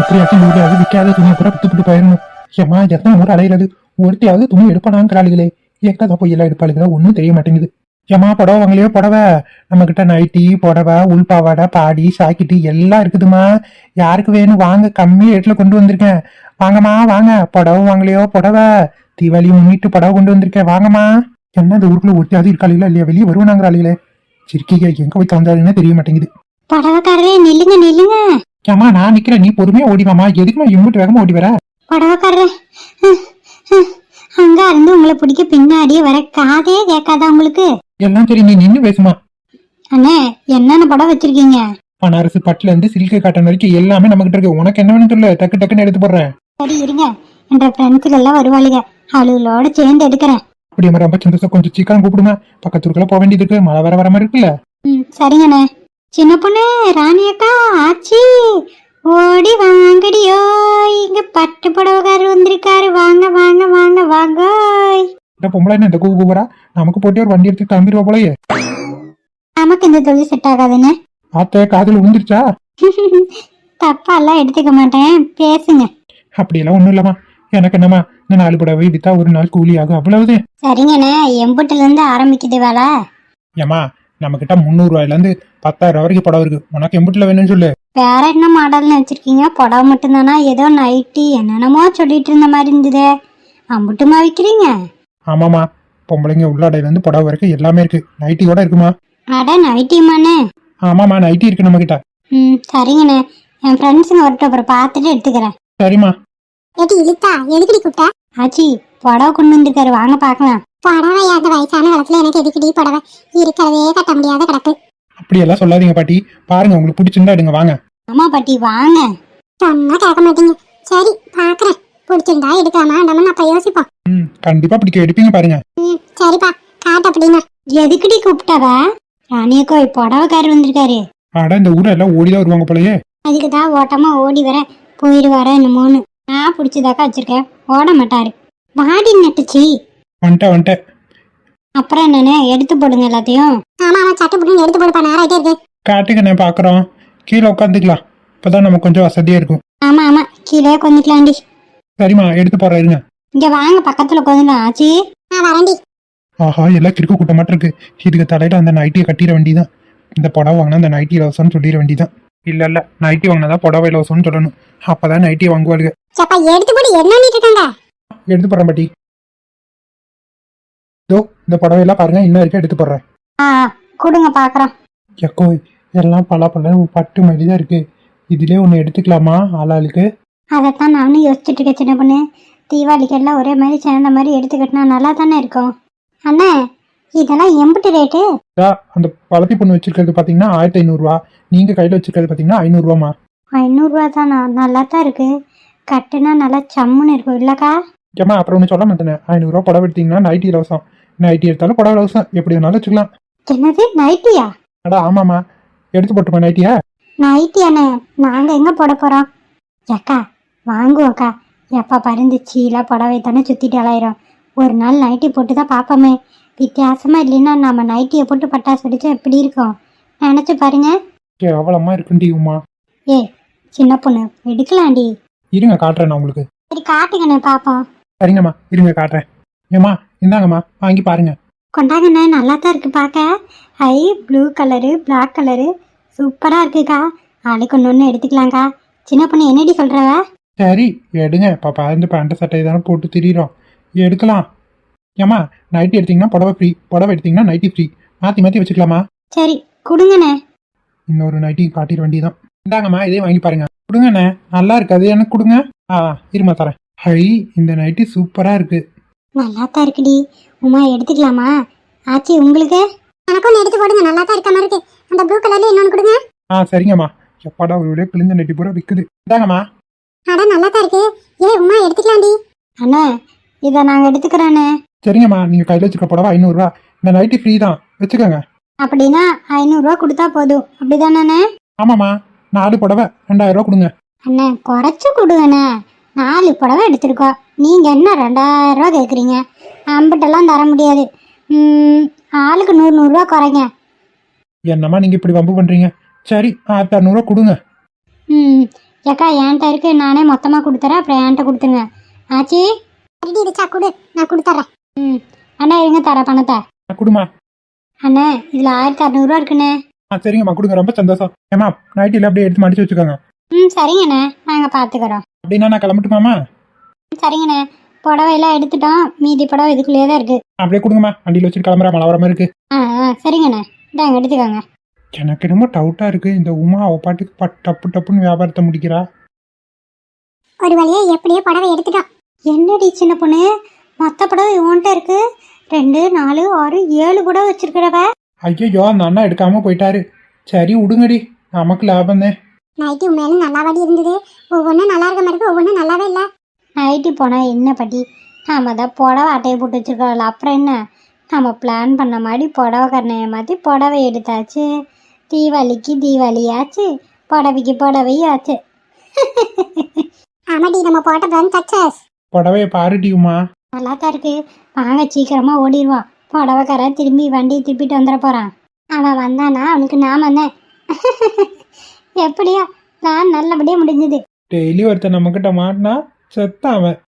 எப்படியாச்சும் நூலாவது விற்காத துணியை கூட வித்துக்கிட்டு போயிடணும். ஏமா எத்தனை முறை அலையிறது? ஒருத்தையாவது துணி எடுப்பானாங்கிறாளுகளே எங்கதான் போய் எல்லாம் எடுப்பாளுங்களா ஒன்றும் தெரிய மாட்டேங்குது. ஏமா புடவை வாங்கலையோ புடவை? நம்ம கிட்ட நைட்டி புடவை உள்பாவாடை பாடி சாக்கிட்டு எல்லாம் இருக்குதுமா யாருக்கு வேணும்? வாங்க கம்மி ரேட்டில் கொண்டு வந்திருக்கேன். வாங்கம்மா வாங்க. புடவை வாங்கலையோ புடவை? தீபாவளி முன்னிட்டு புடவை கொண்டு வந்திருக்கேன். வாங்கம்மா. என்ன இந்த ஊருக்குள்ள ஒருத்தையாவது இருக்காளிகளா? இல்லையா வெளியே வருவானாங்கிறாளுங்களே சிரிக்கையா எங்க போய் தந்தாருன்னு தெரிய மாட்டேங்குது. படவக்காரரே நில்லுங்க நில்லுங்க. ஏமா நான் நிக்கிறேன். நீ பொறுமையா ஓடிவாமா எதுக்குமா இம்முட்டு வேகமா ஓடி வர? புடவைக்காரரே. அங்க இருந்து உங்களை பிடிக்க பின்னாடியே வர காதே கேட்காதா உங்களுக்கு? எல்லாம் சரி நீ நின்னு பேசுமா. அண்ணே என்னென்ன படம் வச்சிருக்கீங்க? பனாரசு பட்டுல இருந்து சில்க் காட்டன் வரைக்கும் எல்லாமே நம்ம கிட்ட இருக்கு. உனக்கு என்ன வேணும் சொல்லு. டக்கு டக்குன்னு எடுத்து போடுறேன். சரி இருங்க. என்ற ஃப்ரெண்ட்ஸுகள் எல்லாம் வருவாளுங்க அவளுகளோட சேர்ந்து எடுக்கிறேன். அப்படியே ரொம்ப சந்தோஷம். கொஞ்சம் சீக்கிரம் கூப்பிடுங்க பக்கத்துக்குள்ள போக வேண்டியது இருக்கு. மழை வர வர மாதிரி இருக்குல்ல. ம் சரிங்கண்ணே. சின்ன பொண்ணு ராணி அக்கா ஆச்சி. ஓடி வாங்கடியோ இங்க பட்டு புடவைக்காரர் வந்திருக்காரு. வாங்க வாங்க வாங்க வாங்க இந்த பொம்பளை என்ன இந்த கூவுறா நமக்கு போட்டு ஒரு வண்டி எடுத்து கிளம்பிடுவா போலயே. நமக்கு இந்த தொழில் செட் ஆகாதுன்னு. ஆத்த காதுல விழுந்துருச்சா? தப்பா எல்லாம் எடுத்துக்க மாட்டேன். பேசுங்க. அப்படியெல்லாம் ஒண்ணும் இல்லம்மா. எனக்கு என்னம்மா? இந்த நாலு புடவை வித்தா ஒரு நாள் கூலி ஆகும். அவ்வளவுது சரிங்கண்ணே. எம்புட்டுல இருந்து ஆரம்பிக்குது வேலை. ஏமா நம்ம கிட்ட முந்நூறு ரூபாயில இருந்து பத்தாயிரம் வரைக்கும் புடவை இருக்கு. உனக்கு எம்புட்டுல வேணும்னு சொல்லு. வேற என்ன மாடல்னு வச்சிருக்கீங்க புடவை மட்டும்தானா? ஏதோ நைட்டி என்னென்னமோ சொல்லிட்டு இருந்த மாதிரி இருந்ததே. அம்புட்டுமா விற்கிறீங்க ஆமாமா பொம்பளைங்க உள்ளாடையில இருந்து புடவை வரைக்கும் எல்லாமே இருக்கு. நைட்டியோட இருக்குமா? அட நைட்டிமாண்ணே ஆமாமா நைட்டி இருக்கு நம்ம கிட்ட ம் சரிங்கண்ணே. என் ஃப்ரெண்ட்ஸுங்க வரட்டும். அப்புறம் பார்த்துட்டு எடுத்துக்கிறேன். சரிம்மா. ஏடி இழுத்தா? எதுக்குடி கூப்பிட்டா? ஆச்சி புடவை கொண்டு வந்திருக்காரு வாங்க பார்க்கலாம். புடவை அந்த வயசான காலத்துல எனக்கு எதுக்குடி புடவை? இருக்கிறதே கட்ட முடியாத கிடக்கு. அப்படியெல்லாம் சொல்லாதீங்க பாட்டி. பாருங்க உங்களுக்கு பிடிச்சிருந்தா எடுங்க வாங்க. அம்மா பாட்டி வாங்க. சொன்னா கேட்க மாட்டீங்க. சரி பாக்குறேன். பிடிச்சிருந்தா எடுக்கலாமா நம்ம அப்ப யோசிப்போம். ம் கண்டிப்பா பிடிக்க எடுப்பீங்க பாருங்க. ம் சரிப்பா. காட்டு அப்படின்னா. எதுக்குடி கூப்பிட்டாவ? ராணியக்கோ புடவைக்காரர் வந்திருக்காரு. ஆடா இந்த ஊர்ல எல்லாம் ஓடிதான் வருவாங்க போலயே. அதுக்கு தான் ஓட்டமா ஓடி வர போயிடுவார என்னமோன்னு. நான் பிடிச்சதாக்கா வச்சிருக்கேன். ஓட மாட்டாரு. வாடி நட்டுச்சு. வந்துட்டேன் வந்துட்டேன் அப்புறம் என்னண்ணே எடுத்து போடுங்க எல்லாத்தையும். ஆமா ஆமா சட்டு புட்டு எடுத்து போடுப்பா நேராயிட்டே இருக்கு. காட்டுங்க நான் பாக்குறோம் கீழே உட்காந்துக்கலாம். இப்பதான் நமக்கு கொஞ்சம் வசதியா இருக்கும். ஆமா ஆமா கீழே கொஞ்சிக்கலாண்டி சரிம்மா எடுத்து போறேன் இருங்க. இங்க வாங்க பக்கத்துல கொஞ்சம் ஆச்சி. நான் வரண்டி ஆஹா எல்லாம் கிறுக்கு கூட்டமாட்டு இருக்கு இதுக்கு தலையில அந்த நைட்டியை கட்டிட வேண்டியதான் இந்த புடவை வாங்கினா அந்த நைட்டி இலவசம்னு சொல்லிட வேண்டியதான் இல்ல இல்ல நைட்டி வாங்கினாதான் புடவை இலவசம்னு சொல்லணும். அப்பதான் நைட்டியை வாங்குவாளுங்க சப்பா எடுத்து போடு என்ன பண்ணிட்டு இருக்காங்க? எடுத்து போறேன் பாட்டி. இதோ இந்த புடவையெல்லாம் பாருங்க இன்னும் இருக்க எடுத்து போடுறேன். ஆ கொடுங்க பாக்குறோம் எக்கோ எல்லாம் பல பல பட்டு மாதிரி தான் இருக்கு. இதுலயே ஒன்று எடுத்துக்கலாமா ஆளாளுக்கு? அதைத்தான் நானும் யோசிச்சுட்டு இருக்கேன் சின்ன பொண்ணு. தீபாவளிக்கு எல்லாம் ஒரே மாதிரி சேர்ந்த மாதிரி எடுத்துக்கிட்டா நல்லா தானே இருக்கும். அண்ணே இதெல்லாம் எம்பிட்டு ரேட்டு? இதா, அந்த பழத்தி பொண்ணு வச்சிருக்கிறது பாத்தீங்கன்னா ஆயிரத்தி ஐநூறுரூவா நீங்க கையில வச்சிருக்கிறது பாத்தீங்கன்னா ஐநூறுரூவாமா ஐநூறுரூவா தானா? நல்லா தான் இருக்கு. கட்டுனா நல்லா சம்முன்னு இருக்கும் இல்லக்கா? ஏமா அப்புறம் ஒன்று சொல்ல மாட்டேன். ஐநூறுரூவா புடவை எடுத்தீங்கன்னா நைட்டி இலவசம். நைட்டி எடுத்தாலும் புடவை இலவசம் எப்படி வேணாலும் வச்சுக்கலாம். என்னது நைட்டியா அடா ஆமாம்மா. எடுத்து போட்டுமா நைட்டியா நைட்டி அண்ணே? நாங்க எங்க போட போறோம்? அக்கா. வாங்குவோக்கா எப்பா பருந்து சீலா புடவை தானே சுத்திட்டு அலையிறோம். ஒரு நாள் நைட்டி போட்டு தான் பார்ப்போமே. வித்தியாசமா இல்லைன்னா நம்ம நைட்டியை போட்டு பட்டாசு வெடிச்சா எப்படி இருக்கும்? நினைச்சு பாருங்க. கேவலமா இருக்குண்டி உமா. ஏ சின்ன பொண்ணு எடுக்கலாண்டி இருங்க காட்டுறேன் நான் உங்களுக்கு. சரி காட்டுங்கண்ணே பாப்போம். சரிங்கம்மா இருங்க காட்டுறேன். ஏம்மா இந்தாங்கம்மா வாங்கி பாருங்க. கொண்டாங்கண்ணே நல்லா தான் இருக்கு பார்க்க ஐ ப்ளூ கலரு Black கலரு சூப்பரா இருக்குக்கா. ஆளுக்கு ஒன்று ஒன்று எடுத்துக்கலாங்க்கா சின்ன பொண்ணு என்னடி சொல்றவ? சரி எடுங்க. பாப்பா இந்த பேண்ட் சட்டை தானே போட்டு திரியிறோம். எடுக்கலாம். ஏம்மா நைட்டி எடுத்தீங்கன்னா புடவை ஃப்ரீ புடவை எடுத்தீங்கன்னா நைட்டி ஃப்ரீ மாற்றி மாற்றி வச்சுக்கலாமா? சரி கொடுங்கண்ணே. இன்னொரு நைட்டி காட்டிட வேண்டியதான் இந்தாங்கம்மா இதே வாங்கி பாருங்க. கொடுங்கண்ணே நல்லா இருக்கு. அது எனக்கு கொடுங்க. ஆ இருமா தரேன். ஹை இந்த நைட்டி சூப்பராக இருக்கு. நல்லா தான் இருக்குடி. உமா எடுத்துக்கலாமா? ஆச்சி உங்களுக்கு? எனக்கு ஒன்று எடுத்து போடுங்க. நல்லா தான் இருக்க மாதிரி இருக்கு. அந்த ப்ளூ கலர்ல இன்னொன்று கொடுங்க. ஆ சரிங்கம்மா. எப்பாடா ஒரு கிழிஞ்ச நைட்டி பூரா விற்குது இந்தாங்கம்மா. அட நல்லா தான் இருக்கு. ஏ உமா எடுத்துக்கலாம்டி. அண்ணே இதை நாங்கள் எடுத்துக்கிறோண்ணே. சரிங்கம்மா. நீங்கள் கையில் வச்சுக்க புடவை ஐநூறுரூவா. இந்த நைட்டி ஃப்ரீ தான். வச்சுக்கோங்க. அப்படின்னா ஐநூறுரூவா கொடுத்தா போதும். அப்படிதானே ஆமாம்மா. நாலு புடவை ரெண்டாயிரம் ரூபா கொடுங்க. அண்ணே குறைச்சு கொடுங்கண்ணே. நாலு புடவை எடுத்திருக்கோம். நீங்கள் என்ன ரெண்டாயிரம் ரூபா கேட்குறீங்க அம்பிட்டெல்லாம் தர முடியாது. ம், ஆளுக்கு நூறு நூறுரூவா குறைங்க. என்னம்மா நீங்கள் இப்படி வம்பு பண்ணுறீங்க சரி ஆயிரத்தி அறநூறுவா கொடுங்க. ம் ஏக்கா என்கிட்ட இருக்கு. நானே மொத்தமாக கொடுத்துறேன். அப்புறம் என்கிட்ட கொடுத்துருங்க. ஆச்சி? ரெடி இருச்சா கொடு. நான் கொடுத்துட்றேன் ம் அண்ணா இருங்க தர பணத்தை. கொடுமா. அண்ணே இதில் ஆயிரத்தி அறநூறுவா இருக்குண்ணே. ஆ சரிங்கம்மா கொடுங்க. ரொம்ப சந்தோஷம். ஏமா நைட்டில அப்படியே எடுத்து மடிச்சு வச்சுக்கோங்க. ம் சரிங்கண்ணே. நாங்கள் பார்த்துக்குறோம். அப்படின்னா நான் கிளம்பட்டுமாமா சரிங்கண்ணே. புடவையெல்லாம் எடுத்துட்டோம் மீதி புடவை இதுக்குள்ளேயே தான் இருக்குது அப்படியே கொடுங்கம்மா. வண்டியில் வச்சுட்டு கிளம்புற மழை வர மாதிரி இருக்கு. ஆ ஆ சரிங்கண்ணே. இந்தாங்க எடுத்துக்கோங்க. எனக்கு என்னமோ டவுட்டா இருக்கு. இந்த உமா அவ பாட்டுக்கு பட் டப்பு டப்புன்னு வியாபாரத்தை முடிக்கிறா. ஒரு வழியா எப்படியோ புடவை எடுத்துட்டோம் என்னடி சின்ன பொண்ணு? மொத்த புடவை உன்கிட்ட இருக்கு. ரெண்டு நாலு ஆறு ஏழு புடவை வச்சிருக்கிறவ. ஐயோ அந்த அண்ணா எடுக்காம போயிட்டாரு. சரி விடுங்கடி நமக்கு லாபம் தான் நைட்டி உண்மையிலும் நல்லாவாடி இருந்தது. ஒவ்வொன்றும் நல்லா இருக்க மாதிரி இருக்கு. ஒவ்வொன்றும் நல்லாவே இல்லை. நைட்டு போனால் என்ன பட்டி? நாம தான் புடவை அட்டையை போட்டு வச்சிருக்கோம்ல அப்புறம் என்ன? நம்ம பிளான் பண்ண மாதிரி புடவை கண்ணையை மாற்றி புடவை எடுத்தாச்சு. தீபாவளிக்கு தீபாவளியாச்சு புடவைக்கு புடவையாச்சு. ஆமாடி நம்ம போட்ட பிளான் சக்சஸ் புடவைய பாருடி உமா. நல்லா தான் இருக்கு. வாங்க சீக்கிரமா ஓடிடுவான் புடவைக்காரன் திரும்பி வண்டியை திருப்பிட்டு வந்துட போறான். அவன் வந்தானா? அவனுக்கு நான் வந்தேன். எப்படியா பிளான் நல்லபடியா முடிஞ்சது. டெய்லி ஒருத்தன் நம்மக்கிட்ட மாட்டினா செத்தான் அவன்